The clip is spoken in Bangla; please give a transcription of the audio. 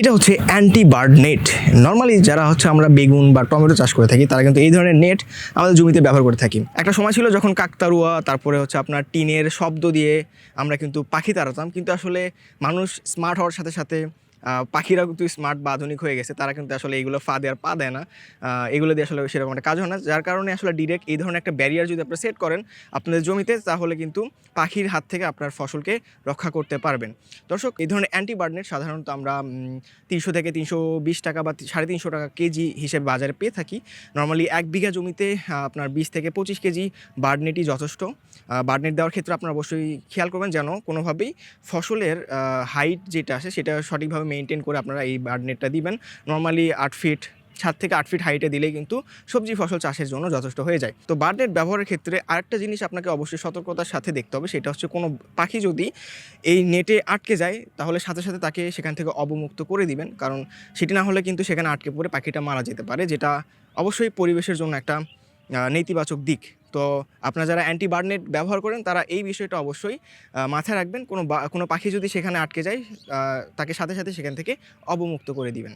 এটা হচ্ছে অ্যান্টি বার্ড নেট নর্মালি যারা হচ্ছে আমরা বেগুন বা টমেটো চাষ করে থাকি, তারা কিন্তু এই ধরনের নেট আমাদের জমিতে ব্যবহার করে থাকি। একটা সময় ছিল যখন কাকতারুয়া তারপরে হচ্ছে আপনার টিনের শব্দ দিয়ে আমরা কিন্তু পাখি তাড়াতাম, কিন্তু আসলে মানুষ স্মার্ট হওয়ার সাথে সাথে আহ, পাখিরাও কিন্তু স্মার্ট বা আধুনিক হয়ে গেছে তারা কিন্তু আসলে এইগুলো ফা দেওয়ার পা দেয় না। এগুলো দিয়ে আসলে সেরকম একটা কাজ হয় না যার কারণে আসলে ডিরেক্ট এই ধরনের একটা ব্যারিয়ার যদি আপনি সেট করেন আপনাদের জমিতে তাহলে কিন্তু পাখির হাত থেকে আপনার ফসলকে রক্ষা করতে পারবেন। দর্শক এই ধরনের অ্যান্টিবার্ডনেট সাধারণত আমরা তিনশো থেকে তিনশো বিশ টাকা বা সাড়ে তিনশো টাকা কেজি হিসেবে বাজারে পেয়ে থাকি। নর্মালি এক বিঘা জমিতে আপনার বিশ থেকে পঁচিশ কেজি বার্ডনেটই যথেষ্ট। বার্ডনেট দেওয়ার ক্ষেত্রে আপনারা অবশ্যই খেয়াল করবেন যেন কোনোভাবেই ফসলের হাইট যেটা আছে সেটা সঠিকভাবে মেনটেন করে আপনারা এই বার্ডনেটটা দিবেন। নর্মালি আট ফিট সাত থেকে আট ফিট হাইটে দিলেই কিন্তু সবজি ফসল চাষের জন্য যথেষ্ট হয়ে যায়। তো বার্ডনেট ব্যবহারের ক্ষেত্রে আরেকটা জিনিস আপনাকে অবশ্যই সতর্কতার সাথে দেখতে হবে, সেটা হচ্ছে কোনো পাখি যদি এই নেটে আটকে যায়, তাহলে সাথে সাথে তাকে সেখান থেকে অবমুক্ত করে দিবেন। কারণ সেটি না হলে কিন্তু সেখানে আটকে পড়ে পাখিটা মারা যেতে পারে, যেটা অবশ্যই পরিবেশের জন্য একটা নেতিবাচক দিক। তো আপনারা যারা অ্যান্টি বার্ডনেট ব্যবহার করেন, তারা এই বিষয়টা অবশ্যই মাথায় রাখবেন। কোনো কোনো পাখি যদি সেখানে আটকে যায় তাকে সাথে সাথে সেখান থেকে অবমুক্ত করে দিবেন।